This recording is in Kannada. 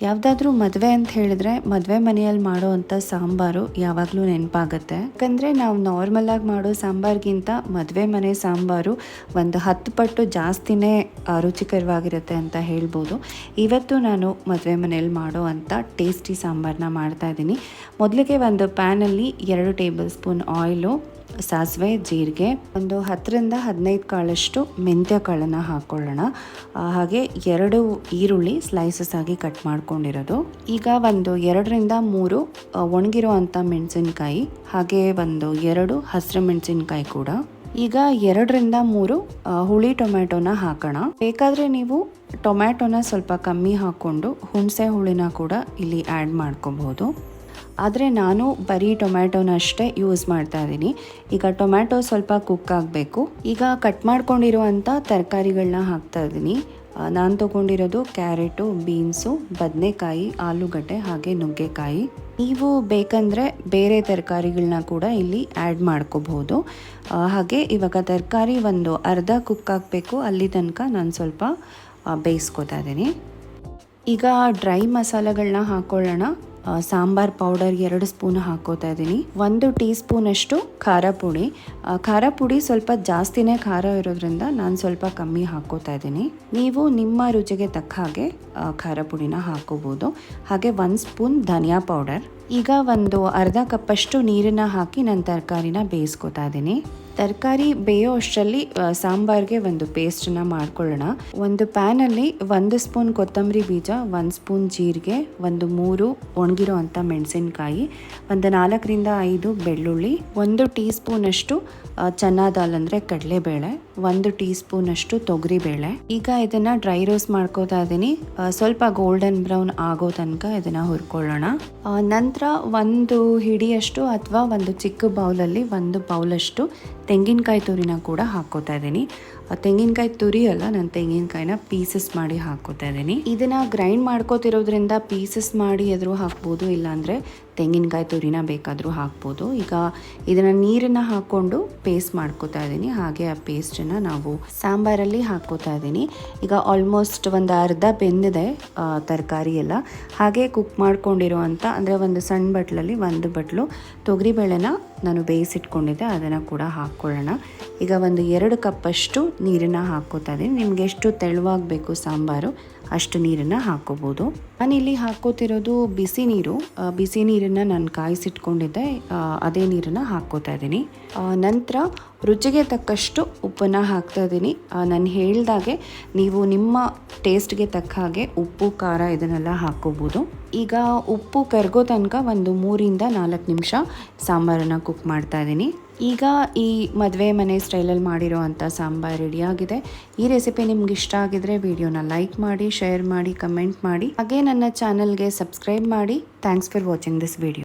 ಯಾವುದಾದ್ರೂ ಮದುವೆ ಅಂತ ಹೇಳಿದ್ರೆ ಮದುವೆ ಮನೆಯಲ್ಲಿ ಮಾಡೋ ಅಂಥ ಸಾಂಬಾರು ಯಾವಾಗಲೂ ನೆನಪಾಗುತ್ತೆ. ಯಾಕಂದರೆ ನಾವು ನಾರ್ಮಲ್ ಆಗಿ ಮಾಡೋ ಸಾಂಬಾರ್ಗಿಂತ ಮದುವೆ ಮನೆ ಸಾಂಬಾರು ಒಂದು ಹತ್ತು ಪಟ್ಟು ಜಾಸ್ತಿನೇ ರುಚಿಕರವಾಗಿರುತ್ತೆ ಅಂತ ಹೇಳ್ಬೋದು. ಇವತ್ತು ನಾನು ಮದುವೆ ಮನೆಯಲ್ಲಿ ಮಾಡೋ ಅಂಥ ಟೇಸ್ಟಿ ಸಾಂಬಾರನ್ನ ಮಾಡ್ತಾ ಇದ್ದೀನಿ. ಮೊದಲಿಗೆ ಒಂದು ಪ್ಯಾನಲ್ಲಿ ಎರಡು ಟೇಬಲ್ ಸ್ಪೂನ್ ಆಯಿಲು ಸಾಸಿವೆ, ಜೀರಿಗೆ, ಒಂದು ಹತ್ತರಿಂದ ಹದಿನೈದು ಕಾಳಷ್ಟು ಮೆಂತ್ಯ ಕಾಳನ್ನು ಹಾಕ್ಕೊಳ್ಳೋಣ ಹಾಗೆ ಎರಡು ಈರುಳ್ಳಿ ಸ್ಲೈಸಸ್ ಆಗಿ ಕಟ್ ಮಾಡ್ಕೊಂಡಿರೋದು. ಈಗ ಒಂದು ಎರಡರಿಂದ ಮೂರು ಒಣಗಿರುವಂಥ ಒಣಗಿರೋ ಅಂಥ ಮೆಣಸಿನ್ಕಾಯಿ, ಹಾಗೆ ಒಂದು ಎರಡು ಹಸಿರು ಮೆಣಸಿನ್ಕಾಯಿ ಕೂಡ. ಈಗ ಎರಡರಿಂದ ಮೂರು ಹುಳಿ ಟೊಮ್ಯಾಟೊನ ಹಾಕೋಣ. ಬೇಕಾದರೆ ನೀವು ಟೊಮ್ಯಾಟೊನ ಸ್ವಲ್ಪ ಕಮ್ಮಿ ಹಾಕ್ಕೊಂಡು ಹುಣಸೆ ಹುಳಿನ ಕೂಡ ಇಲ್ಲಿ ಆ್ಯಡ್ ಮಾಡ್ಕೋಬಹುದು ಆದರೆ ನಾನು ಬರೀ ಟೊಮ್ಯಾಟೊನ ಅಷ್ಟೇ ಯೂಸ್ ಮಾಡ್ತಾ ಇದ್ದೀನಿ. ಈಗ ಟೊಮ್ಯಾಟೊ ಸ್ವಲ್ಪ ಕುಕ್ ಆಗಬೇಕು. ಈಗ ಕಟ್ ಮಾಡ್ಕೊಂಡಿರುವಂಥ ತರಕಾರಿಗಳನ್ನ ಹಾಕ್ತಾ ಇದ್ದೀನಿ. ನಾನು ತೊಗೊಂಡಿರೋದು ಕ್ಯಾರೆಟು ಬೀನ್ಸು ಬದನೆಕಾಯಿ ಆಲೂಗಡ್ಡೆ ಹಾಗೆ ನುಗ್ಗೆಕಾಯಿ. ನೀವು ಬೇಕಂದರೆ ಬೇರೆ ತರಕಾರಿಗಳನ್ನ ಕೂಡ ಇಲ್ಲಿ ಆ್ಯಡ್ ಮಾಡ್ಕೋಬಹುದು. ಹಾಗೆ ಇವಾಗ ತರಕಾರಿ ಒಂದು ಅರ್ಧ ಕುಕ್ ಆಗಬೇಕು. ಅಲ್ಲಿ ತನಕ ನಾನು ಸ್ವಲ್ಪ ಬೇಯಿಸ್ಕೊತಾ ಇದ್ದೀನಿ. ಈಗ ಡ್ರೈ ಮಸಾಲೆಗಳನ್ನ ಹಾಕೊಳ್ಳೋಣ. ಆ, ಸಾಂಬಾರ್ ಪೌಡರ್ ಎರಡು ಸ್ಪೂನ್ ಹಾಕೋತಾ ಇದ್ದೀನಿ. ಒಂದು ಟೀ ಸ್ಪೂನಷ್ಟು ಖಾರ ಪುಡಿ. ಖಾರ ಪುಡಿ ಸ್ವಲ್ಪ ಜಾಸ್ತಿನೇ ಖಾರ ಇರೋದ್ರಿಂದ ನಾನು ಸ್ವಲ್ಪ ಕಮ್ಮಿ ಹಾಕೋತಾ ಇದ್ದೀನಿ. ನೀವು ನಿಮ್ಮ ರುಚಿಗೆ ತಕ್ಕ ಹಾಗೆ ಖಾರ ಪುಡಿನ ಹಾಕೋಬೋದು. ಹಾಗೆ ಒಂದು ಸ್ಪೂನ್ ಧನಿಯಾ ಪೌಡರ್. ಈಗ ಒಂದು ಅರ್ಧ ಕಪ್ಪಷ್ಟು ನೀರನ್ನ ಹಾಕಿ ನಾನು ತರಕಾರಿನ ಬೇಯಿಸ್ಕೊತಾ ಇದ್ದೀನಿ. ತರಕಾರಿ ಬೇಯೋ ಅಷ್ಟರಲ್ಲಿ ಸಾಂಬಾರ್ಗೆ ಒಂದು ಪೇಸ್ಟನ್ನು ಮಾಡ್ಕೊಳ್ಳೋಣ. ಒಂದು ಪ್ಯಾನಲ್ಲಿ ಒಂದು ಸ್ಪೂನ್ ಕೊತ್ತಂಬರಿ ಬೀಜ, ಒಂದು ಸ್ಪೂನ್ ಜೀರಿಗೆ, ಒಂದು ಮೂರು ಒಣಗಿರೋ ಅಂಥ ಮೆಣಸಿನ್ಕಾಯಿ, ಒಂದು ನಾಲ್ಕರಿಂದ ಐದು ಬೆಳ್ಳುಳ್ಳಿ, ಒಂದು ಟೀ ಸ್ಪೂನಷ್ಟು ಚೆನ್ನಾದಾಲ್ ಚನ್ನಾ ದಾಲ್ ಅಂದರೆ ಕಡಲೆಬೇಳೆ. ಒಂದು ಟೀ ಸ್ಪೂನಷ್ಟು ತೊಗರಿಬೇಳೆ. ಈಗ ಇದನ್ನು ಡ್ರೈ ರೋಸ್ಟ್ ಮಾಡ್ಕೋತಾ ಇದ್ದೀನಿ ಸ್ವಲ್ಪ ಗೋಲ್ಡನ್ ಬ್ರೌನ್ ಆಗೋ ತನಕ ಇದನ್ನು ಹುರ್ಕೊಳ್ಳೋಣ. ನಂತರ ಒಂದು ಹಿಡಿಯಷ್ಟು ಅಥವಾ ಒಂದು ಚಿಕ್ಕ ಬೌಲಲ್ಲಿ ಒಂದು ಬೌಲಷ್ಟು ತೆಂಗಿನಕಾಯಿ ತುರಿನ ಕೂಡ ಹಾಕೋತಾ ಇದ್ದೀನಿ ತೆಂಗಿನಕಾಯಿ ತುರಿ ಅಲ್ಲ, ನಾನು ತೆಂಗಿನಕಾಯಿನ ಪೀಸಸ್ ಮಾಡಿ ಹಾಕೋತಾ ಇದ್ದೀನಿ. ಇದನ್ನ ಗ್ರೈಂಡ್ ಮಾಡ್ಕೋತಿರೋದ್ರಿಂದ ಪೀಸಸ್ ಮಾಡಿ ಎದುರು ಹಾಕ್ಬೋದು, ಇಲ್ಲಾಂದರೆ ತೆಂಗಿನಕಾಯಿ ತುರಿನ ಬೇಕಾದರೂ ಹಾಕ್ಬೋದು. ಈಗ ಇದನ್ನು ನೀರನ್ನು ಹಾಕ್ಕೊಂಡು ಪೇಸ್ಟ್ ಮಾಡ್ಕೋತಾ ಇದ್ದೀನಿ. ಹಾಗೆ ಆ ಪೇಸ್ಟನ್ನು ನಾವು ಸಾಂಬಾರಲ್ಲಿ ಹಾಕೋತಾ ಇದ್ದೀನಿ. ಈಗ ಆಲ್ಮೋಸ್ಟ್ ಒಂದು ಅರ್ಧ ಬೆಂದಿದೆ ತರಕಾರಿ ಎಲ್ಲ. ಹಾಗೆ ಕುಕ್ ಮಾಡ್ಕೊಂಡಿರುವಂಥ ಅಂದರೆ ಒಂದು ಸಣ್ಣ ಬಟ್ಲಲ್ಲಿ ಒಂದು ಬಟ್ಲು ತೊಗರಿಬೇಳೆನ ನಾನು ಬೇಯಿಸಿಟ್ಕೊಂಡಿದ್ದೆ, ಅದನ್ನು ಕೂಡ ಹಾಕ್ಕೊಳ್ಳೋಣ. ಈಗ ಒಂದು ಎರಡು ಕಪ್ಪಷ್ಟು ನೀರನ್ನು ಹಾಕೋತಾ ಇದ್ದೀನಿ. ನಿಮ್ಗೆ ಎಷ್ಟು ತೆಳುವಾಗಬೇಕು ಸಾಂಬಾರು, ಅಷ್ಟು ನೀರನ್ನು ನಾನು ಇಲ್ಲಿ ಹಾಕೋತಿರೋದು ಬಿಸಿ ನೀರು. ಬಿಸಿ ನೀರನ್ನು ನಾನು ಕಾಯಿಸಿಟ್ಕೊಂಡಿದ್ದೆ. ಅದೇ ನೀರನ್ನು ಹಾಕ್ಕೋತಾ ಇದ್ದೀನಿ. ನಂತರ ರುಚಿಗೆ ತಕ್ಕಷ್ಟು ಉಪ್ಪನ್ನು ಹಾಕ್ತಾ ಇದ್ದೀನಿ ನಾನು ಹೇಳ್ದಾಗೆ ನೀವು ನಿಮ್ಮ ಟೇಸ್ಟ್ಗೆ ತಕ್ಕ ಹಾಗೆ ಉಪ್ಪು, ಖಾರ ಇದನ್ನೆಲ್ಲ ಹಾಕೋಬೋದು ಈಗ ಉಪ್ಪು ಕರಗೋ ತನಕ ಒಂದು ಮೂರಿಂದ ನಾಲ್ಕು ನಿಮಿಷ ಸಾಂಬಾರನ್ನು ಕುಕ್ ಮಾಡ್ತಾ ಇದ್ದೀನಿ ಈಗ ಈ ಮದುವೆ ಮನೆ ಸ್ಟೈಲಲ್ಲಿ ಮಾಡಿರೋ ಅಂಥ ಸಾಂಬಾರು ರೆಡಿಯಾಗಿದೆ ಈ ರೆಸಿಪಿ ನಿಮ್ಗೆ ಇಷ್ಟ ಆಗಿದ್ರೆ ವಿಡಿಯೋನ ಲೈಕ್ ಮಾಡಿ, ಶೇರ್ ಮಾಡಿ, ಕಮೆಂಟ್ ಮಾಡಿ. ಹಾಗೆ ನನ್ನ ಚಾನಲ್ಗೆ ಸಬ್ಸ್ಕ್ರೈಬ್ ಮಾಡಿ. Thanks for watching this video